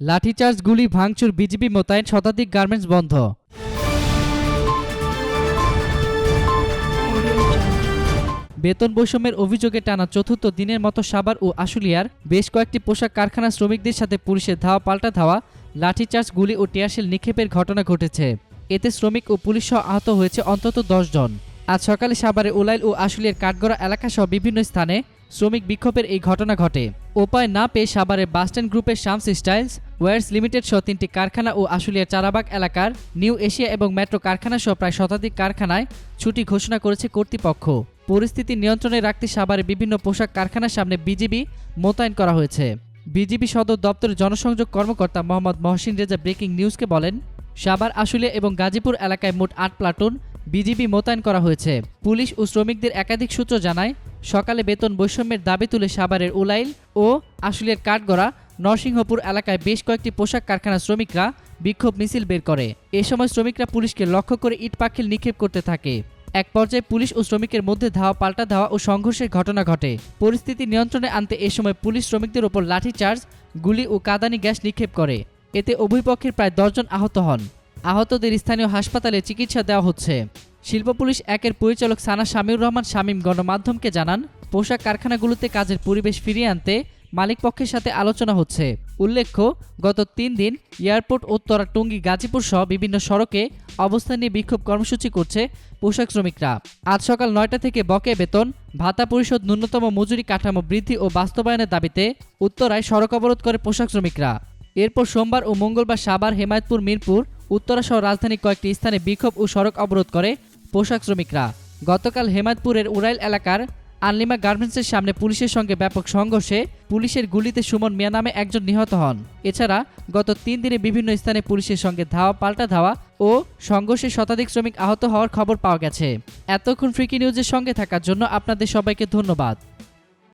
লাঠিচার্জ গুলি ভাঙচুর বিজিবি মোতায়েন শতাধিক গার্মেন্টস বন্ধ। বেতন বৈষম্যের অভিযোগে টানা চতুর্থ দিনের মতো সাভার ও আশুলিয়ার বেশ কয়েকটি পোশাক কারখানা শ্রমিকদের সাথে পুলিশের ধাওয়া পাল্টা ধাওয়া লাঠিচার্জ গুলি ও টিয়ারশেল নিক্ষেপের ঘটনা ঘটেছে। এতে শ্রমিক ও পুলিশ সহ আহত হয়েছে অন্তত দশ জন। আজ সকালে সাভারে উলাইল ও আশুলিয়ার কাঠগড়া এলাকাসহ বিভিন্ন স্থানে শ্রমিক বিক্ষোভের এই ঘটনা ঘটে। উপায় না পেয়ে সাভারের বাসস্ট্যান্ড গ্রুপের শামস স্টাইলস ওয়ার্স লিমিটেড সহ তিনটি কারখানা ও আশুলিয়ার চারাবাগ এলাকার নিউ এশিয়া এবং মেট্রো কারখানা সহ প্রায় শতাধিক কারখানায় ছুটি ঘোষণা করেছে কর্তৃপক্ষ। পরিস্থিতি নিয়ন্ত্রণে রাখতে সাভারে বিভিন্ন পোশাক কারখানার সামনে বিজিবি মোতায়েন করা হয়েছে। বিজিবি সদর দপ্তরের জনসংযোগ কর্মকর্তা মোহাম্মদ মহসিন রেজা ব্রেকিং নিউজকে বলেন, সাভার, আশুলিয়া এবং গাজীপুর এলাকায় মোট আট প্লাটুন বিজিবি মোতায়েন করা হয়েছে। পুলিশ ও শ্রমিকদের একাধিক সূত্র জানায় সকালে বেতন বৈষম্যের দাবি তুলে সাভারের উলাইল ও আশুলিয়ার কাঠগড়া নরসিংহপুর এলাকায় বেশ কয়েকটি পোশাক কারখানার শ্রমিকরা বিক্ষোভ মিছিল বের করে। এ সময় শ্রমিকরা পুলিশকে লক্ষ্য করে ইট পাখিল নিক্ষেপ করতে থাকে। এক পর্যায়ে পুলিশ ও শ্রমিকের মধ্যে ধাওয়া, পাল্টা ধাওয়া ও সংঘর্ষের ঘটনা ঘটে। পরিস্থিতি নিয়ন্ত্রণে আনতে এ সময় পুলিশ শ্রমিকদের ওপর লাঠিচার্জ, গুলি ও কাদানি গ্যাস নিক্ষেপ করে। এতে উভয় পক্ষের প্রায় দশজন আহত হন। আহতদের স্থানীয় হাসপাতালে চিকিৎসা দেওয়া হচ্ছে। শিল্প পুলিশ একের পরিচালক সানা শামিউর রহমান শামীম গণমাধ্যমকে জানান, পোশাক কারখানাগুলোতে কাজের পরিবেশ ফিরিয়ে আনতে মালিক পক্ষের সাথে আলোচনা হচ্ছে। উল্লেখ্য, গত তিন দিন এয়ারপোর্ট উত্তরা টুঙ্গি গাজীপুর সহ বিভিন্ন সড়কে অবস্থান নিয়ে বিক্ষোভ কর্মসূচি করছে পোশাক শ্রমিকরা। আজ সকাল নয়টা থেকে বকে বেতন, ভাতা পরিশোধ ন্যূনতম মজুরি কাঠামো বৃদ্ধি ও বাস্তবায়নের দাবিতে উত্তরায় সড়ক অবরোধ করে পোশাক শ্রমিকরা। এরপর সোমবার ও মঙ্গলবার সাভার, হেমায়তপুর, মিরপুর, উত্তরা সহ রাজধানীর কয়েকটি স্থানে বিক্ষোভ ও সড়ক অবরোধ করে পোশাক শ্রমিকরা। গতকাল হেমাদপুরের উড়াইল এলাকার আনলিমা গার্মেন্টসের সামনে পুলিশের সঙ্গে ব্যাপক সংঘর্ষে পুলিশের গুলিতে সুমন মিয়া নামে একজন নিহত হন। এছাড়া গত তিন দিনে বিভিন্ন স্থানে পুলিশের সঙ্গে ধাওয়া, পাল্টা ধাওয়া ও সংঘর্ষে শতাধিক শ্রমিক আহত হওয়ার খবর পাওয়া গেছে। এতক্ষণ ফ্রিকি নিউজের সঙ্গে থাকার জন্য আপনাদের সবাইকে ধন্যবাদ।